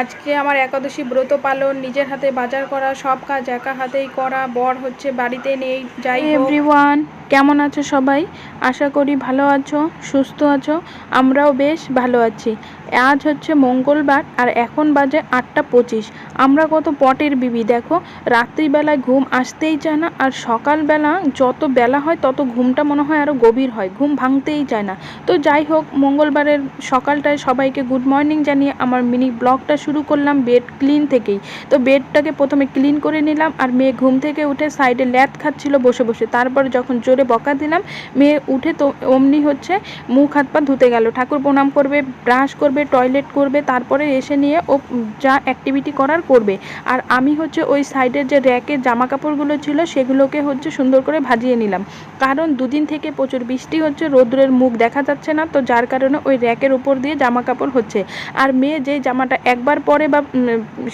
আজকে আমার একাদশী ব্রত পালন নিজের হাতে বাজার করা সব কাজ একা হাতেই করা বর হচ্ছে বাড়িতে নেই যাই এভরিওয়ান কেমন আছো সবাই? আশা করি ভালো আছো সুস্থ আছো আমরাও বেশ ভালো আছি। আজ হচ্ছে মঙ্গলবার আর এখন বাজে আটটা পঁচিশ। আমরা কত পটের বিবি দেখো রাত্রিবেলায় ঘুম আসতেই চায় না আর সকালবেলা যত বেলা হয় তত ঘুমটা মনে হয় আরও গভীর হয় ঘুম ভাঙতেই চায় না। তো যাই হোক মঙ্গলবারের সকালটায় সবাইকে গুড মর্নিং জানিয়ে আমার মিনি ব্লগটা শুরু করলাম বেড ক্লিন থেকেই। তো বেডটাকে প্রথমে ক্লিন করে নিলাম আর মেয়ে ঘুম থেকে উঠে সাইডে ল্যাদ খাচ্ছিল বসে বসে। তারপরে যখন জোরে বকা দিলাম, মেয়ে উঠে তো অমনি হচ্ছে মুখ হাত পা ধুতে গেল। ঠাকুর প্রণাম করবে ব্রাশ করবে টয়লেট করবে, তারপরে এসে নিয়ে ও যা অ্যাক্টিভিটি করার করবে। আর আমি হচ্ছে ওই সাইডের যে র্যাকের জামা কাপড়গুলো ছিল, সেগুলোকে হচ্ছে সুন্দর করে ভাজিয়ে নিলাম। কারণ দুদিন থেকে প্রচুর বৃষ্টি হচ্ছে, রোদ্রের মুখ দেখা যাচ্ছে না, তো যার কারণে ওই র্যাকের উপর দিয়ে জামা কাপড় হচ্ছে। আর মেয়ে যেই জামাটা একবার পরে বা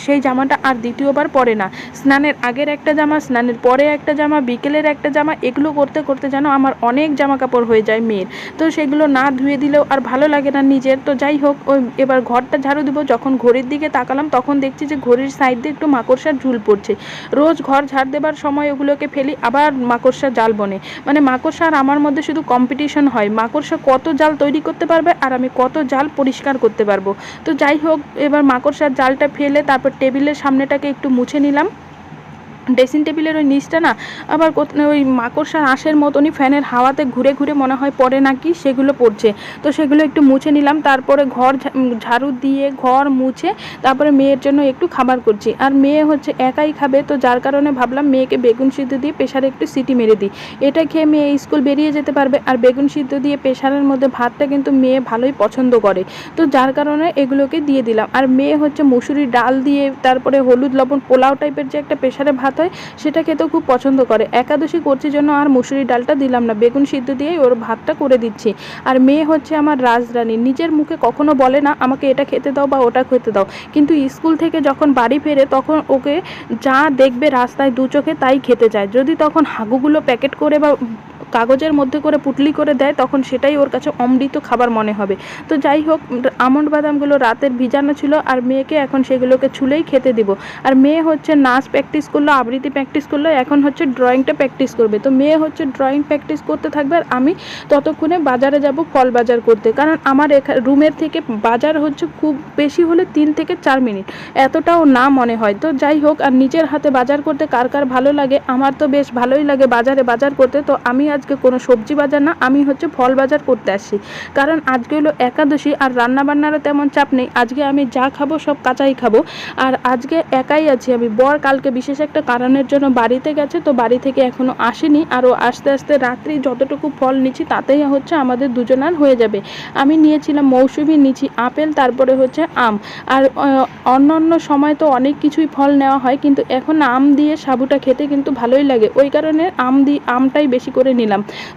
সেই জামাটা আর দ্বিতীয়বার পরে না। স্নানের আগের একটা জামা, স্নানের পরে একটা জামা, বিকেলের একটা জামা, এগুলো করতে করতে যেন আমার অনেক জামা কাপড় হয়ে যায় মেয়ের। তো সেগুলো না ধুয়ে দিলেও আর ভালো লাগে না নিজের। তো যাই হোক, ওই এবার ঘরটা ঝাড়ু দিব, যখন ঘড়ির দিকে তাকালাম তখন দেখছি যে ঘড়ির সাইড দিয়ে একটু মাকড়সার ঝুল পড়ছে। রোজ ঘর ঝাড় দেবার সময় ওগুলোকে ফেলি, আবার মাকড়সা জাল বনে। মানে মাকড়সা আর আমার মধ্যে শুধু কম্পিটিশন হয়। মাকড়সা কত জাল তৈরি করতে পারবে আর আমি কত জাল পরিষ্কার করতে পারব। তো যাই হোক, এবার মাকড়সার জালটা ফেলে তারপর টেবিলের সামনেটাকে একটু মুছে নিলাম। ড্রেসিং টেবিলের ওই নিচটা না, আবার ওই মাকড়সার আঁশের মতনই ফ্যানের হাওয়াতে ঘুরে ঘুরে মনে হয় পড়ে নাকি, সেগুলো পড়ছে। তো সেগুলো একটু মুছে নিলাম, তারপরে ঘর ঝাড়ু দিয়ে ঘর মুছে, তারপরে মেয়ের জন্য একটু খাবার করছি। আর মেয়ে হচ্ছে একাই খাবে, তো যার কারণে ভাবলাম মেয়েকে বেগুন সিদ্ধ দিয়ে প্রেশারে একটু সিটি মেরে দিই। এটা খেয়ে মেয়ে স্কুল বেরিয়ে যেতে পারবে, আর বেগুন সিদ্ধ দিয়ে প্রেশারের মধ্যে ভাতটা কিন্তু মেয়ে ভালোই পছন্দ করে। তো যার কারণে এগুলোকে দিয়ে দিলাম। আর মেয়ে হচ্ছে মুসুরি ডাল দিয়ে, তারপরে হলুদ লবণ পোলাও টাইপের যে একটা প্রেশারে ভাত হয় সেটা খেতেও খুব পছন্দ করে। একাদশী করছি জন্য আর মুসুরি ডালটা দিলাম না, বেগুন সিদ্ধ দিয়েই ওর ভাতটা করে দিচ্ছি। আর মেয়ে হচ্ছে আমার রাজরানী, নিজের মুখে কখনো বলে না, আমাকে এটা খেতে দাও বা ওটা খেতে দাও। কিন্তু স্কুল থেকে যখন বাড়ি ফেরে তখন ওকে যা দেখবে রাস্তায় দু চোখে তাই খেতে যায় যদি তখন হাগুগুলো প্যাকেট করে বা কাগজের মধ্যে করে পুটলি করে দেয়, তখন সেটাই ওর কাছে অমৃত খাবার মনে হবে। তো যাই হোক, আমন্ড বাদামগুলো রাতের ভিজানো ছিল আর মেয়েকে এখন সেগুলোকে ছুলেই খেতে দিব। আর মেয়ে হচ্ছে নাচ প্র্যাকটিস করল, আবৃত্তি প্র্যাকটিস করল, এখন হচ্ছে ড্রয়িংটা প্র্যাকটিস করবে। তো মেয়ে হচ্ছে ড্রয়িং প্র্যাকটিস করতে থাকবে আর আমি ততক্ষণে বাজারে যাব ফল বাজার করতে। কারণ আমার এখা- রুমের থেকে বাজার হচ্ছে খুব বেশি হলে তিন থেকে চার মিনিট। এতটাও না মনে হয়। তো যাই হোক, আর নিজের হাতে বাজার করতে কার কার ভালো লাগে? আমার তো বেশ ভালোই লাগে বাজারে বাজার করতে। তো আমি আজকে কোনো সবজি বাজার না, আমি হচ্ছে ফল বাজার করতে আসছি। কারণ আজকে হলো একাদশী আর রান্নাবান্নারও তেমন চাপ নেই। আজকে আমি যা খাব সব কাঁচাই খাব। আর আজকে একাই আছি আমি। বর কালকে বিশেষ একটা কারণের জন্য বাড়িতে গেছে, তো বাড়ি থেকে এখনও আসেনি। আরও আস্তে আস্তে রাত্রি যতটুকু ফল নিচ্ছি, তাতেই হচ্ছে আমাদের দুজনার হয়ে যাবে। আমি নিয়েছিলাম মৌসুমি, নিচ্ছি আপেল, তারপরে হচ্ছে আম। আর অন্য অন্য সময় তো অনেক কিছুই ফল নেওয়া হয়, কিন্তু এখন আম দিয়ে সাবুটা খেতে কিন্তু ভালোই লাগে। ওই কারণে আম দিয়ে আমটাই বেশি করে নিলাম।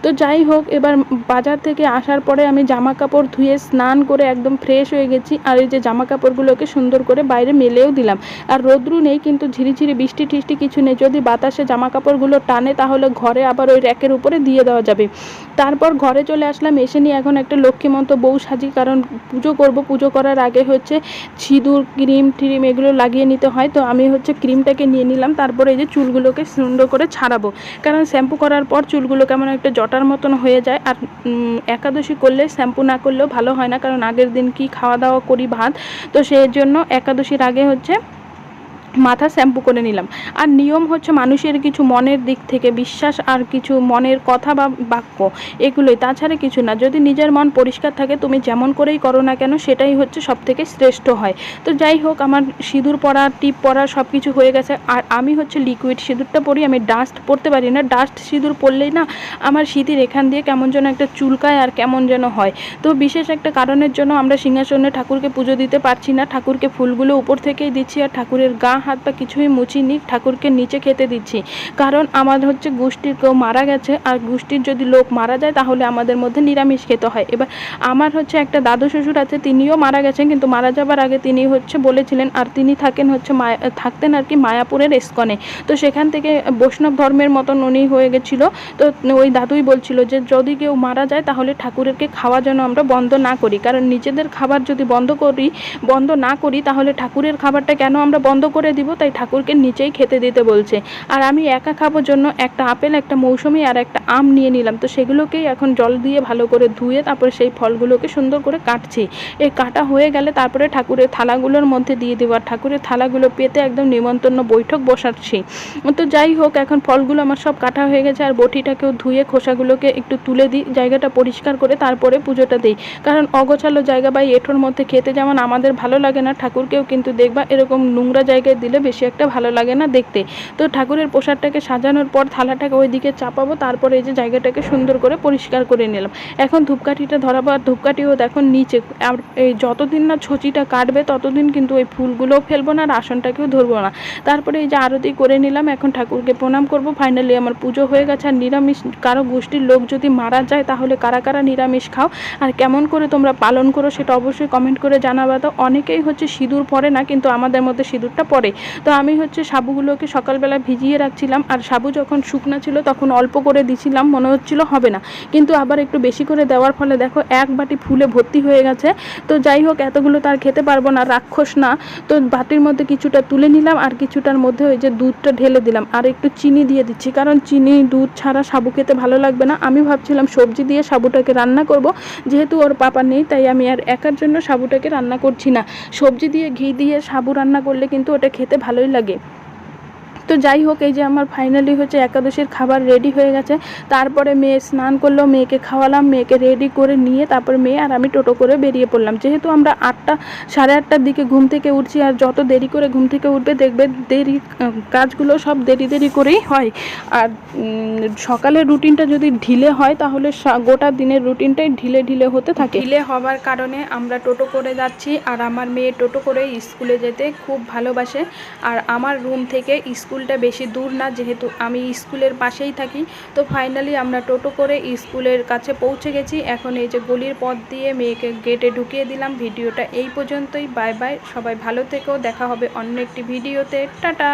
তো যাই হোক, এবার বাজার থেকে আসার পরে আমি জামা কাপড় ধুয়ে স্নান করে একদম ফ্রেশ হয়ে গেছি আর এই যে জামা কাপড়গুলোকে সুন্দর করে বাইরে মেলেও দিলাম। আর রোদ্রু নেই কিন্তু ঝিরিঝিরি বৃষ্টি টিষ্টি কিছু নেই। যদি বাতাসে জামা কাপড়গুলো টানে তাহলে ঘরে আবার ওই র্যাকের উপরে দিয়ে দেওয়া যাবে। তারপর ঘরে চলে আসলাম। এসে নিয়ে এখন একটা লক্ষ্মীমন্ত বউ সাজি, কারণ পুজো করব। পুজো করার আগে হচ্ছে সিঁদুর, ক্রিম ট্রিম এগুলো লাগিয়ে নিতে হয়। তো আমি হচ্ছে ক্রিমটাকে নিয়ে নিলাম। তারপরে এই যে চুলগুলোকে সুন্দর করে ছাড়াবো। কারণ শ্যাম্পু করার পর চুলগুলো কেমন একটা জটার মতন হয়ে যায়, আর একাদশী করলে, শ্যাম্পু না করলেও ভালো হয় না, কারণ আগের দিন কি খাওয়া দাওয়া করি ভাত, তো সেই জন্য একাদশীর আগে হচ্ছে মাথা শ্যাম্পু করে নিলাম। আর নিয়ম হচ্ছে মানুষের কিছু মনের দিক থেকে বিশ্বাস আর কিছু মনের কথা বা বাক্য এগুলোই, তাছাড়া কিছু না। যদি নিজের মন পরিষ্কার থাকে, তুমি যেমন করেই করো না কেন, সেটাই হচ্ছে সব থেকে শ্রেষ্ঠ হয়। তো যাই হোক, আমার সিঁদুর পরা, টিপ পরা সব কিছু হয়ে গেছে। আর আমি হচ্ছে লিকুইড সিঁদুরটা পরি, আমি ডাস্ট পরতে পারি না। ডাস্ট সিঁদুর পরলেই না, আমার শীতের এখান দিয়ে কেমন যেন একটা চুলকায় আর কেমন যেন হয়। তো বিশেষ একটা কারণের জন্য আমরা সিংহাসনে ঠাকুরকে পুজো দিতে পারছি না। ঠাকুরকে ফুলগুলো উপর থেকেই দিচ্ছি আর ঠাকুরের গা হাত পা কিছুই মুছিনি, ঠাকুরকে নিচে খেতে দিচ্ছি। কারণ আমার হচ্ছে গোষ্ঠীর কেউ মারা গেছে, আর গোষ্ঠীর যদি লোক মারা যায়, তাহলে আমাদের মধ্যে নিরামিষ খেতে হয়। এবার আমার হচ্ছে একটা দাদু শ্বশুর আছে, তিনিও মারা গেছেন, কিন্তু মারা যাবার আগে তিনি হচ্ছে বলেছিলেন, আর তিনি থাকেন হচ্ছে মায়া, থাকতেন আর কি মায়াপুরের এসকনে। তো সেখান থেকে বৈষ্ণব ধর্মের মতন উনি হয়ে গেছিল। তো ওই দাদুই বলছিল যে, যদি কেউ মারা যায়, তাহলে ঠাকুরেরকে খাওয়া যেন আমরা বন্ধ না করি। কারণ নিজেদের খাবার যদি বন্ধ করি, বন্ধ না করি, তাহলে ঠাকুরের খাবারটা কেন আমরা বন্ধ করে দিব, তাই ঠাকুরকে নিচেই খেতে দিতে বলছে। আর আমি একা খাবার জন্য একটা আপেল, একটা মৌসুমি আর একটা আম নিয়ে নিলাম। তো সেগুলোকেই এখন জল দিয়ে ভালো করে ধুয়ে তারপরে সেই ফলগুলোকে সুন্দর করে কাটছি। এই কাটা হয়ে গেলে তারপরে ঠাকুরের থালাগুলোর মধ্যে দিয়ে দেবো। আর ঠাকুরের থালাগুলো পেতে একদম নিমন্ত্রণ বৈঠক বসাচ্ছি। তো যাই হোক, এখন ফলগুলো আমার সব কাটা হয়ে গেছে। আর বটিটাকেও ধুয়ে খোসাগুলোকে একটু তুলে দিই, জায়গাটা পরিষ্কার করে তারপরে পুজোটা দিই। কারণ অগোছালো জায়গা বা এঁঠোর মধ্যে খেতে যেমন আমাদের ভালো লাগে না, ঠাকুরকেও কিন্তু দেখবা এরকম নোংরা জায়গায় দিলে বেশি একটা ভালো লাগে না দেখতে। তো ঠাকুরের প্রসাদটাকে সাজানোর পর থালাটাকে ওইদিকে চাপাবো, তারপরে এই যে জায়গাটাকে সুন্দর করে পরিষ্কার করে নিলাম। এখন ধূপকাঠিটা ধরাবো আর ধূপকাঠিও দেখো নিচে, আর এই যতদিন না ছচিটা কাটবে ততদিন কিন্তু ওই ফুলগুলোও ফেলব না আর আসনটাকেও ধরবো না। তারপরে এই যে আরতি করে নিলাম, এখন ঠাকুরকে প্রণাম করব। ফাইনালি আমার পুজো হয়ে গেছে আর নিরামিষ, কারও গোষ্ঠীর লোক যদি মারা যায় তাহলে কারা কারা নিরামিষ খাও? আর কেমন করে তোমরা পালন করো সেটা অবশ্যই কমেন্ট করে জানাবা। তো অনেকেই হচ্ছে সিঁদুর পরে না, কিন্তু আমাদের মধ্যে সিঁদুরটা পরে। তো আমি হচ্ছে সাবুগুলোকে সকালবেলা ভিজিয়ে রাখছিলাম, আর সাবু যখন শুকনা ছিল তখন অল্প করে দিছিলাম, মনে হচ্ছিল হবে না। কিন্তু আবার একটু বেশি করে দেওয়ার ফলে দেখো এক বাটি ফুলে ভর্তি হয়ে গেছে। তো যাই হোক, এতগুলো তার খেতে পারব না, রাক্ষস না। তো বাটির মধ্যে কিছুটা তুলে নিলাম, আর কিছুটার মধ্যে ওই যে দুধটা ঢেলে দিলাম। আর একটু চিনি দিয়ে দিচ্ছি, কারণ চিনি, দুধ ছাড়া সাবু খেতে ভালো লাগবে না। আমি ভাবছিলাম সবজি দিয়ে সাবুটাকে রান্না করব, যেহেতু ওর পাপা নেই, তাই আমি আর একার জন্য সাবুটাকে রান্না করছি না। সবজি দিয়ে ঘি দিয়ে সাবু রান্না করলে কিন্তু ওটা খেতে ভালোই লাগে। তো যাই হোক, এই যে আমার ফাইনালি হচ্ছে একাদশীর খাবার রেডি হয়ে গেছে। তারপরে মেয়ে স্নান করল, মেয়েকে খাওয়ালাম, মেয়েকে রেডি করে নিয়ে তারপর মেয়ে আর আমি টোটো করে বেরিয়ে পড়লাম। যেহেতু আমরা আটটা, সাড়ে আটটার দিকে ঘুম থেকে উঠছি আর যত দেরি করে ঘুম থেকে উঠবে, দেখবে দেরি কাজগুলো সব দেরি দেরি করেই হয়। আর সকালের রুটিনটা যদি ঢিলে হয়, তাহলে গোটা দিনের রুটিনটাই ঢিলে ঢিলে হতে থাকে। ঢিলে হওয়ার কারণে আমরা টোটো করে যাচ্ছি আর আমার মেয়ে টোটো করে স্কুলে যেতে খুব ভালোবাসে। আর আমার রুম থেকে স্কুলটা বেশি দূর না, যেহেতু আমি স্কুলের পাশেই থাকি। তো ফাইনালি আমরা টোটো করে স্কুলের কাছে পৌঁছে গেছি। এখন এই যে গলির পথ দিয়ে মেয়েকে গেটে ঢুকিয়ে দিলাম। ভিডিওটা এই পর্যন্তই। বাই বাই সবাই ভালো থেকেও দেখা হবে অন্য একটি ভিডিওতে। টাটা!